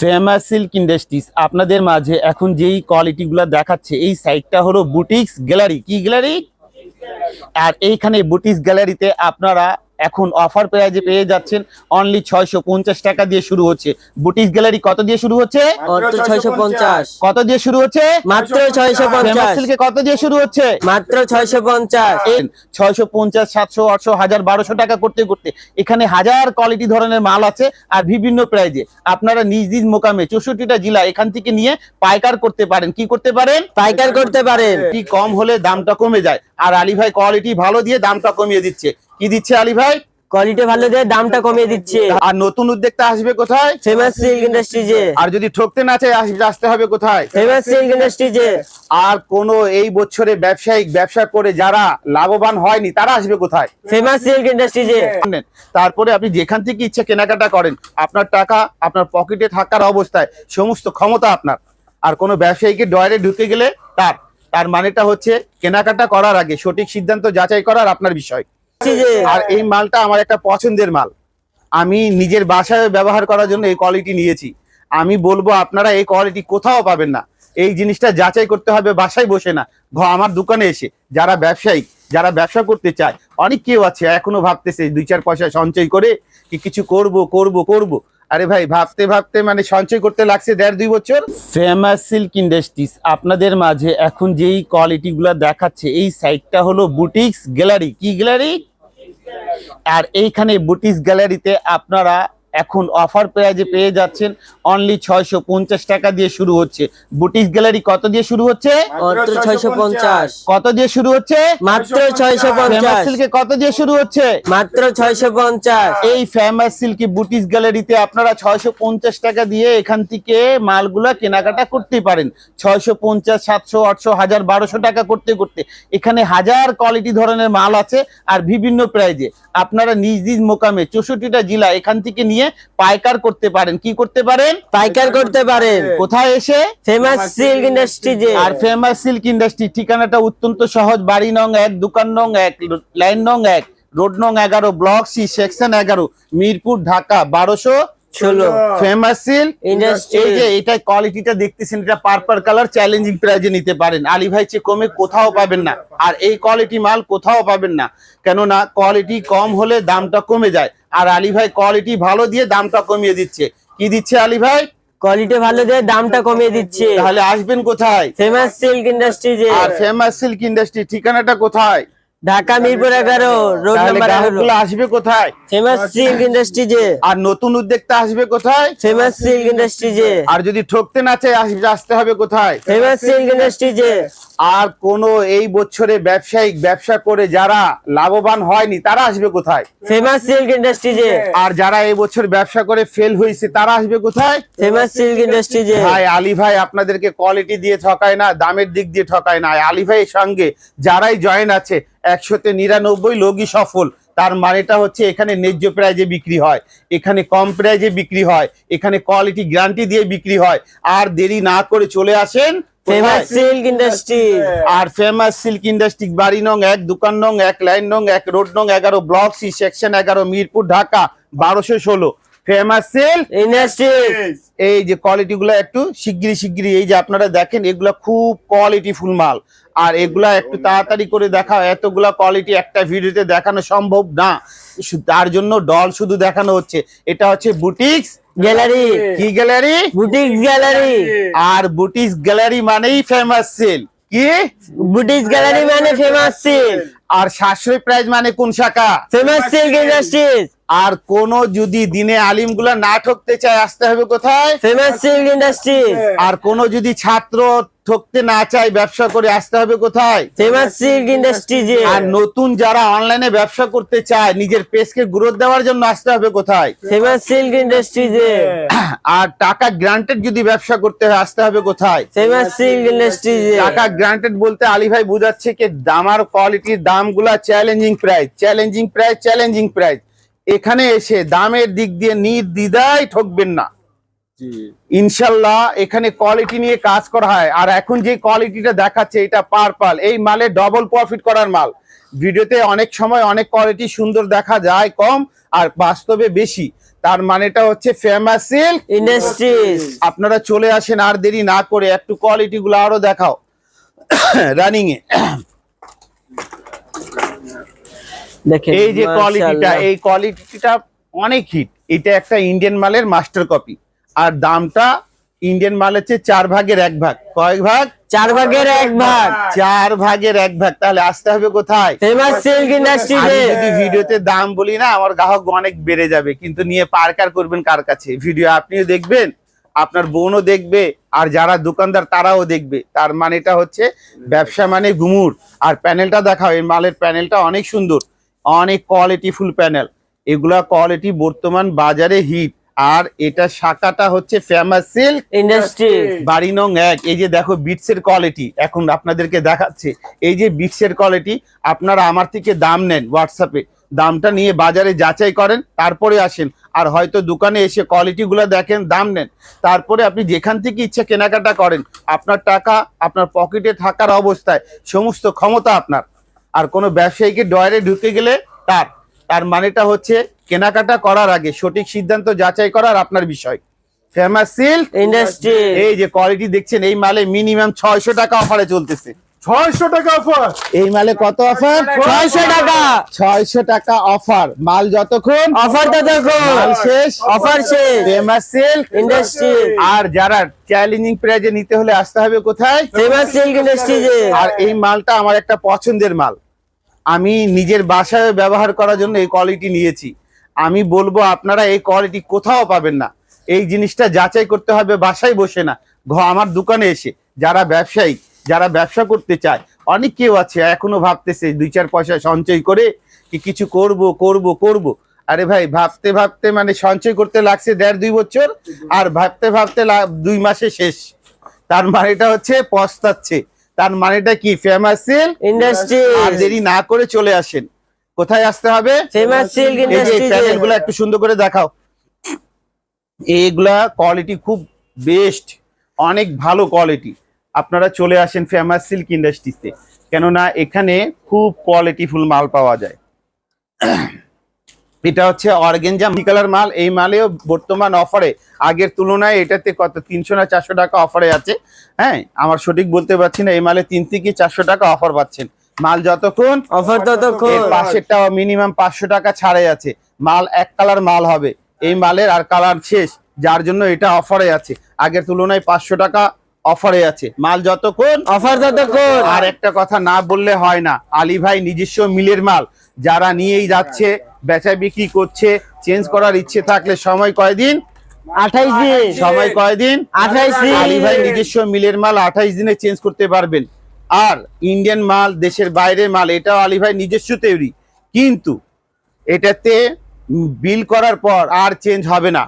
Famous silk industries আপনাদের মাঝে এখন যেই কোয়ালিটিগুলো দেখাচ্ছে, এই সাইটটা হলো বুটিক্স গ্যালারি কি গ্যালারি আর এইখানে বুটিক্স গ্যালারিতে আপনারা এখন অফার প্রাইজে পেয়ে যাচ্ছেন অনলি ছয়শো পঞ্চাশ টাকা দিয়ে শুরু হচ্ছে। বুটিক্স গ্যালারি কত দিয়ে শুরু হচ্ছে? মাত্র কত দিয়ে শুরু হচ্ছে? মাত্র ছয়শো পঞ্চাশ। সিল্কে কত দিয়ে শুরু হচ্ছে? মাত্র ছয়শো পঞ্চাশ। ছয়শো পঞ্চাশ সাতশো আটশো হাজার বারোশো টাকা করতে করতে এখানে হাজার কোয়ালিটি ধরনের মাল আছে আর বিভিন্ন প্রাইজে আপনারা নিজ নিজ মোকামে চৌষট্টিটা জেলা এখান থেকে নিয়ে পাইকার করতে পারেন। কি করতে পারেন? পাইকার করতে পারেন। কি কম হলে দামটা কমে যায়। আর আলী ভাই কোয়ালিটি ভালো দিয়ে দামটা কমিয়ে দিচ্ছে। কি দিচ্ছে আলী ভাই? কোয়ালিটি ভালো দিয়ে দামটা কমিয়ে দিচ্ছে। আর নতুন উদ্যোক্তা আসবে কোথায়? ফেমাস সিল্ক ইন্ডাস্ট্রিজে আর যদি ঠকতে না চায় আসতে হবে কোথায়? ফেমাস সিল্ক ইন্ডাস্ট্রিজে আর কোন এই বছরে ব্যবসায়িক ব্যবসা করে যারা লাভবান হয়নি তারা আসবে কোথায়? ফেমাস সিল্ক ইন্ডাস্ট্রিজে। তারপরে আপনি যেখান থেকে ইচ্ছে কেনাকাটা করেন আপনার টাকা আপনার পকেটে থাকার অবস্থায় সমস্ত ক্ষমতা আপনার। আর কোনো ব্যবসায়ীকে ডয়ারে ঢুকে গেলে তার। তার মানেটা হচ্ছে কেনাকাটা করার আগে সঠিক সিদ্ধান্ত যাচাই করার আপনার বিষয়। আর এই মালটা আমার একটা পছন্দের মাল। আমি নিজের বাসায় ব্যবহার করার জন্য এই কোয়ালিটি নিয়েছি। আমি বলব, আপনারা এই কোয়ালিটি কোথাও পাবেন না। এই জিনিসটা যাচাই করতে হবে, বাসায় বসে না। আমার দোকানে এসে, যারা ব্যবসায়ী, যারা ব্যবসা করতে চায়, অনেক কেউ আছে, এখনও ভাবতেছে দুই চার পয়সা সঞ্চয় করে, কি কিছু করব করব করব। আরে ভাই, ভাবতে ভাবতে মানে সঞ্চয় করতে লাগছে দেড় দুই বছর। ফেমাস সিল্ক ইন্ডাস্ট্রিজ আপনাদের মাঝে এখন যেই কোয়ালিটিগুলো দেখাচ্ছে, এই সাইটটা হলো বুটিক্স গ্যালারি। কি গ্যালারি? আর এইখানে বুটিক্স গ্যালারিতে আপনারা এখন অফার প্রাইজে পেয়ে যাচ্ছেন অনলি ছয়শো পঞ্চাশ টাকা দিয়ে শুরু হচ্ছে। বুটিক্স গ্যালারি কত দিয়ে শুরু হচ্ছে? ছয়শো পঞ্চাশ। কত দিয়ে শুরু হচ্ছে? মাত্র ছয়শো পঞ্চাশ। সিল্কে কত দিয়ে শুরু হচ্ছে? মাত্র ছয়শো পঞ্চাশ। এই ফেমাস সিল্কি বুটিক্স গ্যালারিতে আপনারা ছয়শো পঞ্চাশ টাকা দিয়ে এখান থেকে মালগুলা কেনাকাটা করতে পারেন। ছয়শো পঞ্চাশ সাতশো আটশো হাজার বারোশো টাকা করতে করতে। এখানে হাজার কোয়ালিটি ধরনের মাল আছে আর বিভিন্ন প্রাইজে আপনারা নিজ নিজ মোকামে চৌষট্টিটা জেলা এখান থেকে নিয়ে পাইকার করতে পারেন। কি করতে পারেন? পাইকার করতে পারেন। কোথায় এসে? ফেমাস সিল্ক ইন্ডাস্ট্রিজে আর ফেমাস সিল্ক ইন্ডাস্ট্রি ঠিকানাটা অত্যন্ত সহজ। বাড়ি নং এক দোকান নং এক লাইন নং এক রোড নং এগারো ব্লক সি সেকশন এগারো মিরপুর ঢাকা বারোশো ষোলো। ফেমাস। এই যে এটা কোয়ালিটিটা দেখতেছেন এটা পার্পল কালার চ্যালেঞ্জিং প্রাইজে নিতে পারেন। আলী ভাই চেয়ে কমে কোথাও পাবেন না। আর এই কোয়ালিটি মাল কোথাও পাবেন না। কেননা কোয়ালিটি কম হলে দামটা কমে যায়। আর আলী ভাই কোয়ালিটি ভালো দিয়ে দামটা কমিয়ে দিচ্ছে। কি দিচ্ছে আলী ভাই? কোয়ালিটি ভালো দিয়ে দামটা কমিয়ে দিচ্ছে। তাহলে আসবেন কোথায়? ফেমাস সিল্ক ইন্ডাস্ট্রি যে আর ফেমাস সিল্ক ইন্ডাস্ট্রি ঠিকানাটা কোথায়? ঢাকা মিরপুর এগারো রোড নাম্বার গ্রাহকগুলো আসবে কোথায়? ফেমাস সিল্ক ইন্ডাস্ট্রিজে আর নতুন উদ্যোক্তা আসবে কোথায়? ফেমাস সিল্ক ইন্ডাস্ট্রিজে আর যদি ঠকতে না চায় আসবে আসতে হবে কোথায়? ফেমাস সিল্ক ইন্ডাস্ট্রিজে আর কোন এই বছরে ব্যবসায়িক ব্যবসা করে যারা লাভবান হয়নি তারা আসবে কোথায়? ফেমাস সিল্ক ইন্ডাস্ট্রিজে আর যারা এই বছর ব্যবসা করে ফেল হয়েছে তারা আসবে কোথায়? ফেমাস সিল্ক ইন্ডাস্ট্রিজে ভাই আলী ভাই আপনাদেরকে কোয়ালিটি দিয়ে ঠকায় না দামের দিক দিয়ে ঠকায় না। আলী ভাইয়ের সঙ্গে যারাই জয়েন আছে একশোতে নিরানব্বই লোকই সফল। তার মানেটা হচ্ছে এখানে ন্যায্য প্রাইজে বিক্রি হয়। এখানে কম প্রাইজে বিক্রি হয়। এখানে কোয়ালিটি গ্যারান্টি দিয়ে বিক্রি হয়। আর দেরি না করে চলে আসেন আর ফেমাস সিল্ক ইন্ডাস্ট্রি বাড়ি নং এক দোকান নং এক লাইন নং এক রোড নং এগারো ব্লক সি সেকশন এগারো মিরপুর ঢাকা বারোশো ষোলো। ফেমাস এই যে কোয়ালিটি গুলো একটু শিগগিরি শিগগিরি এই যে আপনারা দেখেন এগুলা খুব কোয়ালিটি ফুল মাল। আর এগুলা একটু তাড়াতাড়ি করে দেখা এতগুলা কোয়ালিটি একটা ভিডিওতে দেখানো সম্ভব না। তার জন্য ডল শুধু দেখানো হচ্ছে। এটা হচ্ছে বুটিক্স গ্যালারি। কি গ্যালারি? Boutique gallery. আর বুটিক্স গ্যালারি মানেই ফেমাস সেল কি? বুটিক গ্যালারি মানে ফেমাস সিল্ক আর সাশ্রয় প্রাইস মানে কোন শাখা? ফেমাস সিল্ক ইন্ডাস্ট্রিজ আর কোন যদি দিনে আলিমগুলা না ঠকতে চায় আসতে হবে কোথায়? ইন্ডাস্ট্রিজ আর কোন যদি ছাত্র ঠকতে না চায় ব্যবসা করে আসতে হবে কোথায়? ইন্ডাস্ট্রিজে আর নতুন যারা অনলাইনে ব্যবসা করতে চায় নিজের পেজকে গ্রোথ দেওয়ার জন্য আসতে হবে কোথায়? সিল্ক ইন্ডাস্ট্রিজে আর টাকা গ্রান্টেড যদি ব্যবসা করতে হয় আসতে হবে কোথায়? সিল্ক ইন্ডাস্ট্রিজে টাকা গ্রান্টেড বলতে আলী ভাই বোঝাচ্ছে কি দামার কোয়ালিটির দামগুলা challenging price challenging price challenging price এখানে এসে দামের দিক দিয়ে নির্দ্বিধায় ঠকবেন না। ইনশাল্লাহ এখানে কোয়ালিটি নিয়ে কাজ করা হয়। আর এখন যে কোয়ালিটিটা দেখাচ্ছে এটা পারপাল এই মালে ডবল প্রফিট করার মাল। ভিডিওতে অনেক সময় অনেক কোয়ালিটি সুন্দর দেখা যায় কম আর বাস্তবে বেশি। তার মানেটা হচ্ছে ফেমাস সিল্ক ইন্ডাস্ট্রিজ আপনারা চলে আসেন আর দেরি না করে একটু কোয়ালিটি গুলো আরও দেখাও। রানিং এ দেখেন এই যে কোয়ালিটিটা এই কোয়ালিটিটা অনেক হিট এটা একটা ইন্ডিয়ান মালের মাস্টার কপি আর দামটা ইন্ডিয়ান মালের চেয়ে চার ভাগের এক ভাগ। কয়েক ভাগ? চার ভাগের এক ভাগ। চার ভাগের এক ভাগ। তাহলে আসতে হবে কোথায়? ফেমাস সিল্ক আমি যদি ভিডিওতে দাম বলি না আমার গ্রাহক অনেক বেড়ে যাবে। কিন্তু নিয়ে পারকার করবেন কার কাছে? ভিডিও আপনিও দেখবেন আপনার বোনও দেখবে আর যারা দোকানদার তারাও দেখবে। তার মানেটা হচ্ছে ব্যবসা মানে ঘুমুর আর প্যানেলটা দেখাও এই মালের প্যানেলটা অনেক সুন্দর। অনেক কোয়ালিটি ফুল প্যানেল এগুলা কোয়ালিটি বর্তমান বাজারে হিট আর এটা শাখাটা হচ্ছে ফেমাস সিল্ক ইন্ডাস্ট্রিজ বাড়ি নং এক। এই যে দেখো বিটস এর কোয়ালিটি এখন আপনাদেরকে দেখাচ্ছে। এই যে বিটস এর কোয়ালিটি আপনারা আমার থেকে দাম নেন হোয়াটসঅ্যাপে দামটা নিয়ে বাজারে যাচাই করেন তারপরে আসেন। আর হয়তো দোকানে এসে কোয়ালিটি গুলো দেখেন দাম নেন। তারপরে আপনি যেখান থেকে ইচ্ছে কেনাকাটা করেন আপনার টাকা আপনার পকেটে থাকার অবস্থায় সমস্ত ক্ষমতা আপনার। আর কোনো ব্যবসায়ীকে ডয়ারে ঢুকে গেলে তার তার মানেটা হচ্ছে কেনাকাটা করার আগে সঠিক সিদ্ধান্ত যাচাই করার আপনার বিষয়। ফেমাস সিল্ক ইন্ডাস্ট্রিজ এই যে কোয়ালিটি দেখছেন এই মালে মিনিমাম ছয়শো টাকা অফারে চলতেছে। ছয়শো টাকা অফার এই মালে কত অফার ছয়শো টাকা। ছয়শো টাকা অফার মাল যতক্ষণ অফার তো দেখো মাল শেষ। অফার শেষ। Famous silk. ইন্ডাস্ট্রিজ আর যারা চ্যালেঞ্জিং প্রাইজে নিতে হলে আসতে হবে কোথায়? ফেমাস সিল্ক ইন্ডাস্ট্রিজে আর এই মালটা আমার একটা পছন্দের মাল। আমি নিজের বাসায় ব্যবহার করার জন্য এই কোয়ালিটি নিয়েছি। আমি বলব আপনারা এই কোয়ালিটি কোথাও পাবেন না। এই জিনিসটা যাচাই করতে হবে, বাসায় বসে না। আমার দোকানে এসে যারা ব্যবসায়ী, যারা ব্যবসা করতে চায়, অনেক কেউ আছে, এখনও ভাবতেছে দুই চার পয়সা সঞ্চয় করে কি কিছু করব করব করব। আরে ভাই, ভাবতে ভাবতে মানে সঞ্চয় করতে লাগছে দেড় দুই বছর, আর ভাবতে ভাবতে দুই মাসে শেষ। তার মানেটা হচ্ছে পস্তাচ্ছে। তার মানেটা কি? ফেমাস সেল আর দেরি না করে চলে আসেন। কোথায় আসতে হবে? ফেমাস সিল্ক এই যে ইন্ডাস্ট্রিজে প্যানেলগুলো একটু সুন্দর করে দেখাও। এইগুলা কোয়ালিটি খুব বেস্ট অনেক ভালো কোয়ালিটি আপনারা চলে আসেন ফেমাস সিল্ক ইন্ডাস্ট্রিতে কেননা এখানে খুব কোয়ালিটিফুল মাল পাওয়া যায়। এটা হচ্ছে অর্গেঞ্জা কালার মাল। এই মালেও বর্তমান অফারে আগের তুলনায় এটাতে কত তিনশো না চারশো টাকা অফারে আছে? হ্যাঁ আমার সঠিক বলতে পারছি না এই মালে তিন থেকে চারশো টাকা অফার পাচ্ছেন। মাল যতক্ষণ অফার ততক্ষণ। পাশেরটা মিনিমাম পাঁচশো টাকা ছাড়ে আছে। মাল এক কালার মাল হবে। এই মালের আর কালার শেষ যার জন্য এটা অফারে আছে। আগের তুলনায় পাঁচশো টাকা অফারে আছে। মাল যতক্ষণ অফার ততক্ষণ। আর একটা কথা না বললে হয় না। আলী ভাই নিজস্ব মিলের মাল। যারা নিয়েই যাচ্ছে বেচা বিক্রি করছে চেঞ্জ করার ইচ্ছে থাকলে সময় কয়দিন? আঠাইশ দিন। সময় কয়দিন? 28 দিন। আলী ভাই নিজস্ব মিলের মাল আঠাইশ দিনে চেঞ্জ করতে পারবেন। আর ইন্ডিয়ান মাল দেশের বাইরের মাল এটাও আলী ভাই নিজস্ব তৈরি। কিন্তু এটাতে বিল করার পর আর চেঞ্জ হবে না।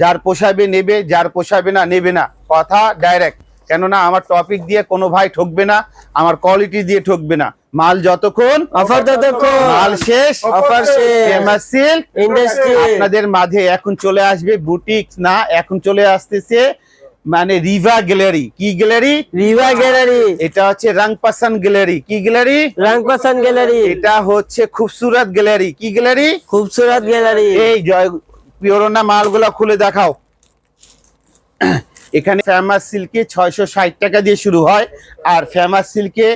যার পোষাবে নেবে যার পোষাবে না নেবে না। কথা ডাইরেক্ট কেননা আমার টপিক দিয়ে কোনো ভাই ঠকবে না আমার কোয়ালিটি দিয়ে ঠকবে না। মাল যতক্ষণ অফার ততক্ষণ। মাল শেষ অফার শেষ। ফেমাস সিল্ক ইন্ডাস্ট্রি আপনাদের মাঝে এখন চলে আসবে বুটিক না এখন চলে আসতেছে মানে রিভা গ্যালারি কি গ্যালারি রিভা গ্যালারি এটা হচ্ছে রংপাসান গ্যালারি কি গ্যালারি রংপাসান গ্যালারি এটা হচ্ছে খুবসুরত গ্যালারি কি গ্যালারি খুবসুরত গ্যালারি এই জয় পিওরনা মালগুলা খুলে দেখাও। এখানে ফেমাস সিল্কে ছয়শো ষাট টাকা দিয়ে শুরু হয়। আর ফেমাস সিল্কে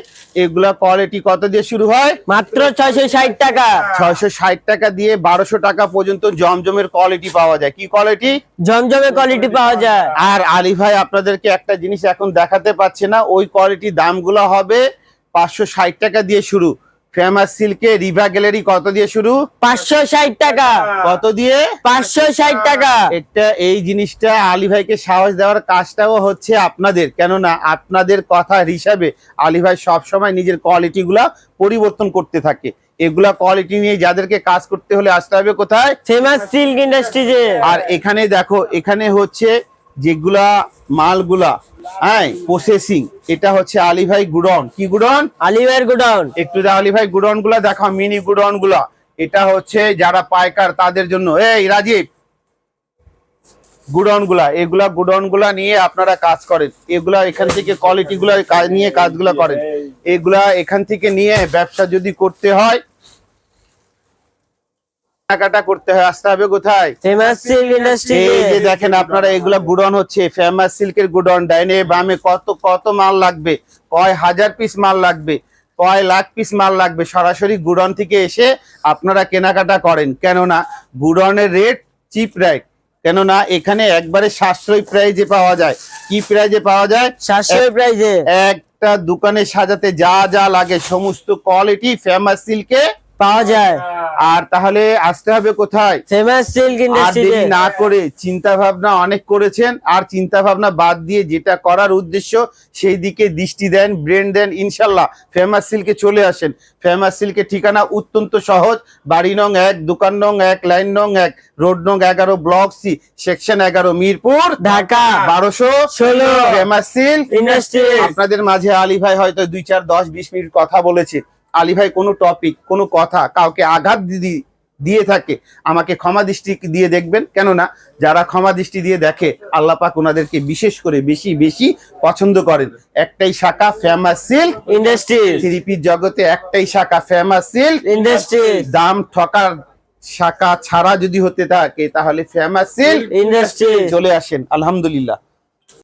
এগুলা কোয়ালিটি কত দিয়ে শুরু হয়? মাত্র ছয়শো ষাট টাকা। ছয়শো ষাট টাকা দিয়ে বারোশো টাকা পর্যন্ত জমজমের কোয়ালিটি পাওয়া যায়। কি কোয়ালিটি জমজমের কোয়ালিটি পাওয়া যায়। আর আলী ভাই আপনাদেরকে একটা জিনিস এখন দেখাতে পাচ্ছে না। ওই কোয়ালিটি দামগুলো হবে পাঁচশো ষাট টাকা দিয়ে শুরু। ফেমাস সিল্কে রিভা গ্যালারি কত দিয়ে শুরু? পাঁচশো ষাট টাকা। কত দিয়ে? পাঁচশো ষাট টাকা। এটা এই জিনিসটা আলী ভাইকে সাহস দেওয়ার কাজটাও হচ্ছে আপনাদের। কেননা আপনাদের কথার হিসাবে আলী ভাই সবসময় নিজের কোয়ালিটি গুলা পরিবর্তন করতে থাকে। এগুলা কোয়ালিটি নিয়ে যাদেরকে কাজ করতে হলে আসতে হবে কোথায়? ফেমাস সিল্ক ইন্ডাস্ট্রিজে আর এখানে দেখো এখানে হচ্ছে যেগুলা মালগুলা হ্যাঁ প্রসেসিং এটা হচ্ছে আলী ভাই গুডন। কি গুডন? আলিভার গোডাউন একটু দে আলী ভাই গুডনগুলা দেখো মিনি গুডনগুলা এটা হচ্ছে যারা পাইকার তাদের জন্য। এই রাজীব গুডনগুলা এগুলা গুডনগুলা নিয়ে আপনারা কাজ করেন। এগুলা এখান থেকে কোয়ালিটি গুলা নিয়ে কাজগুলা করেন। এগুলা এখান থেকে নিয়ে ব্যবসা যদি করতে হয় কেনাকাটা করতে হয়। আসতে হবে কোথায়? ফেমাস সিল্ক ইন্ডাস্ট্রি এই যে দেখেন আপনারা এগুলা গুডন হচ্ছে। ফেমাস সিল্কের গুডন ডাইনে বামে কত কত মাল লাগবে? কয় হাজার পিস মাল লাগবে? কয় লাখ পিস মাল লাগবে? সরাসরি গুডন থেকে এসে আপনারা কেনাকাটা করেন। কেননা গুডনের রেট চিপ রেট কেননা এখানে একবারে সাশ্রয়ী প্রাইজে পাওয়া যায়। কি প্রাইজে পাওয়া যায়? সাতশো প্রাইজে একটা দোকানে সাজাতে যা যা লাগে সমস্ত কোয়ালিটি ফেমাস সিল্কে পাওয়া যায়। আর তাহলে আসতে হবে কোথায়? না করে চিন্তা ভাবনা অনেক করেছেন আর চিন্তা ভাবনা বাদ দিয়ে যেটা করার উদ্দেশ্য সেই দিকে দৃষ্টি দেন ব্রেন দেন ইনশাল্লাহ ফেমাস সিল্কে চলে আসেন। ফেমাস সিল্কের ঠিকানা অত্যন্ত সহজ বাড়ি নং এক দোকান নং এক লাইন নং এক রোড নং এগারো ব্লক সি সেকশন এগারো মিরপুর ঢাকা বারোশো ষোলো। ফেমাস সিল্ক ইন্ডাস্ট্রি আপনাদের মাঝে আলী ভাই হয়তো দুই চার দশ বিশ মিনিট কথা বলেছে। আলী ভাই কোনো টপিক কোনো কথা কাউকে আঘাত দিদি দিয়ে থাকে আমাকে ক্ষমা দৃষ্টি দিয়ে দেখবেন। কেননা যারা ক্ষমা দৃষ্টি দিয়ে দেখে আল্লাহ পাক ওনাদেরকে বিশেষ করে বেশি বেশি পছন্দ করেন। একটাই শাখা ফেমাস সিল্ক ইন্ডাস্ট্রি থ্রিপির জগতে একটাই শাখা ফেমাস সিল্ক ইন্ডাস্ট্রি দাম ঠকার শাখা ছাড়া যদি হতে থাকে তাহলে ফেমাস সিল্ক ইন্ডাস্ট্রি চলে আসেন। আলহামদুলিল্লাহ।